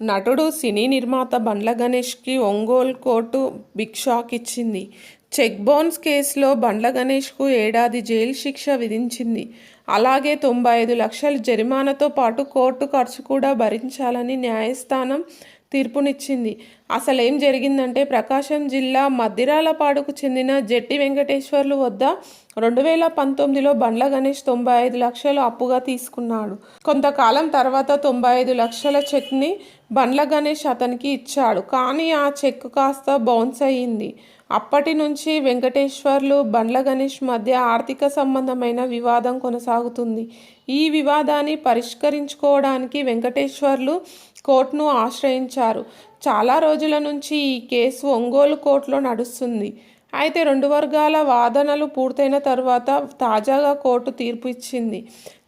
నటుడు సినీ నిర్మాత బండ్ల గణేష్కి ఒంగోలు కోర్టు బిగ్ షాక్ ఇచ్చింది. చెక్ బౌన్స్ కేసులో బండ్ల గణేష్కు ఏడాది జైలు శిక్ష విధించింది. అలాగే తొంభై ఐదు లక్షల జరిమానాతో పాటు కోర్టు ఖర్చు కూడా భరించాలని న్యాయస్థానం తీర్పునిచ్చింది. అసలేం జరిగిందంటే ప్రకాశం జిల్లా మద్దిరాలపాడుకు చెందిన జట్టి వెంకటేశ్వర్లు వద్ద రెండు వేల పంతొమ్మిదిలో బండ్ల గణేష్ తొంభై ఐదు లక్షలు అప్పుగా తీసుకున్నాడు. కొంతకాలం తర్వాత తొంభై ఐదు లక్షల చెక్ని బండ్ల గణేష్ అతనికి ఇచ్చాడు. కానీ ఆ చెక్ కాస్త బౌన్స్ అయ్యింది. అప్పటి నుంచి వెంకటేశ్వర్లు బండ్ల గణేష్ మధ్య ఆర్థిక సంబంధమైన వివాదం కొనసాగుతుంది. ఈ వివాదాన్ని పరిష్కరించుకోవడానికి వెంకటేశ్వర్లు కోర్టును ఆశ్రయించారు. చాలా రోజుల నుంచి ఈ కేసు ఒంగోలు కోర్టులో నడుస్తుంది. అయితే రెండు వర్గాల వాదనలు పూర్తయిన తర్వాత తాజాగా కోర్టు తీర్పు ఇచ్చింది.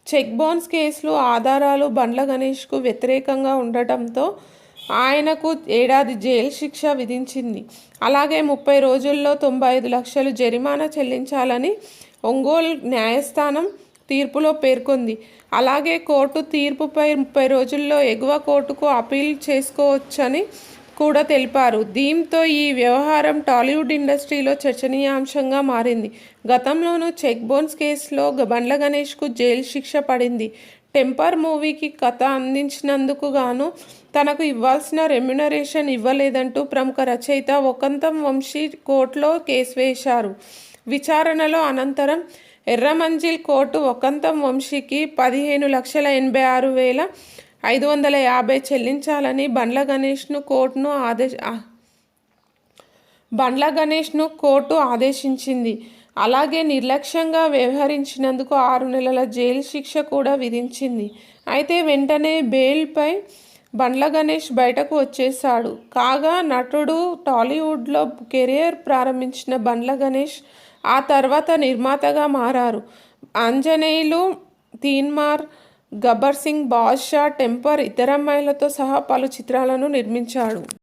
చెక్ బౌన్స్ కేసులో ఆధారాలు బండ్ల గణేష్కు వ్యతిరేకంగా ఉండటంతో ఆయనకు ఏడాది జైలు శిక్ష విధించింది. అలాగే ముప్పై రోజుల్లో తొంభై ఐదు లక్షలు జరిమానా చెల్లించాలని ఒంగోలు న్యాయస్థానం తీర్పులో పేర్కొంది. అలాగే కోర్టు తీర్పుపై ముప్పై రోజుల్లో ఎగువ కోర్టుకు అప్పీల్ చేసుకోవచ్చని కూడా తెలిపారు. దీంతో ఈ వ్యవహారం టాలీవుడ్ ఇండస్ట్రీలో చర్చనీయాంశంగా మారింది. గతంలోనూ చెక్ బోన్స్ కేసులో బండ్ల గణేష్కు జైలు శిక్ష పడింది. టెంపర్ మూవీకి కథ అందించినందుకు గాను తనకు ఇవ్వాల్సిన రెమ్యునరేషన్ ఇవ్వలేదంటూ ప్రముఖ రచయిత ఒకంతం వంశీ కోర్టులో కేసు వేశారు. విచారణలో అనంతరం ఎర్రమంజిల్ కోర్టు ఒకంతం వంశీకి పదిహేను లక్షల ఎనభై ఆరు వేల ఐదు వందల యాభై చెల్లించాలని బండ్ల గణేష్ను కోర్టును ఆదేశ బండ్ల గణేష్ను కోర్టు ఆదేశించింది. అలాగే నిర్లక్ష్యంగా వ్యవహరించినందుకు ఆరు నెలల జైలు శిక్ష కూడా విధించింది. అయితే వెంటనే బెయిల్పై బండ్ల గణేష్ బయటకు వచ్చేశాడు. కాగా నటుడు టాలీవుడ్లో కెరియర్ ప్రారంభించిన బండ్ల గణేష్ ఆ తర్వాత నిర్మాతగా మారారు. ఆంజనేయులు తీన్మార్ గబ్బర్ సింగ్ బాద్షా టెంపర్ ఇతర అమ్మాయిలతో సహా పలు చిత్రాలను నిర్మించాడు.